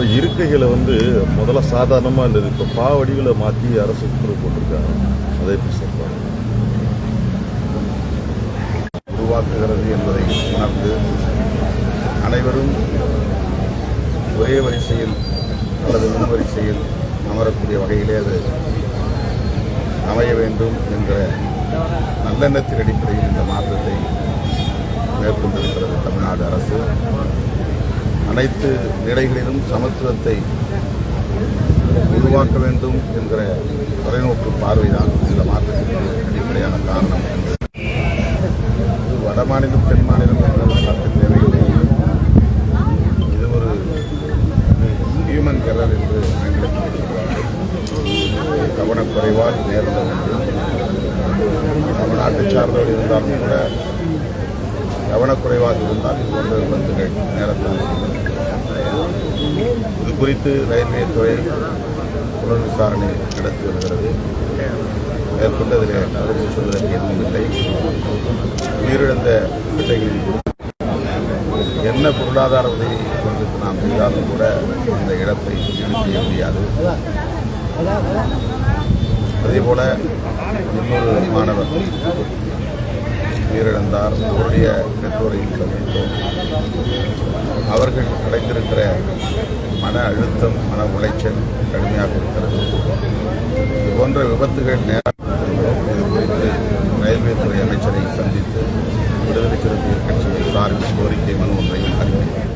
இப்போ இருக்கைகளை வந்து முதல்ல சாதாரணமாக இருந்தது இப்போ பாவடிகளை மாற்றி அரசு உத்தரவு போட்டிருக்காங்க. அதை எப்படி சொல்கிறாங்க உருவாக்குகிறது என்பதை உணர்ந்து அனைவரும் ஒரே வரிசையில் அல்லது முன்வரிசையில் அமரக்கூடிய வகையிலே அது அமைய வேண்டும் என்ற நல்லெண்ணத்தின் அடிப்படையில் இந்த மாற்றத்தை மேற்கொண்டிருக்கிறது தமிழ்நாடு அரசு. அனைத்து நிலைகளிலும் சமத்துவத்தை உருவாக்க வேண்டும் என்கிற தொலைநோக்கு பார்வைதான் இந்த மாற்றத்திற்கு அடிப்படையான காரணம் இது வட மாநிலம் தென் மாநிலம் என்ற பார்க்க தேவையில்லை. இது ஒரு ஹியூமன் எரர் என்று ஆங்கிலத்தில் சொல்வார்கள் கவனக்குறைவால் நேர்ந்த தமிழ்நாட்டை சார்ந்தவர் இருந்தாலும் கூட கவனக்குறைவாக இருந்தால் இது போன்ற விபத்துகள் நேரத்தில் இது குறித்து ரயில்வே துறை புலன் விசாரணை நடத்தி வருகிறது. மேற்கொண்டு அதில் சொல்வதற்கு எதுவும் இல்லை. உயிரிழந்த பிள்ளைகளின் என்ன பொருளாதார உதவி கொண்டு நாம் செய்தாலும் கூட இந்த இழப்பை ஈடு செய்ய முடியாது. அதேபோல இன்னொரு மாணவர் உயிரிழந்தார். அவருடைய பெற்றோரையும் சந்தித்தோம். அவர்கள் அடைந்திருக்கிற மன அழுத்தம் மன உளைச்சல் கடுமையாக இருக்கிறது இது போன்ற விபத்துகள் நேரம் ரயில்வே துறை அமைச்சரை சந்தித்து விடுதலை சிறுத்தைகள் கட்சியின் சார்பில் கோரிக்கை மனு ஒன்றையும் அறிவித்தார்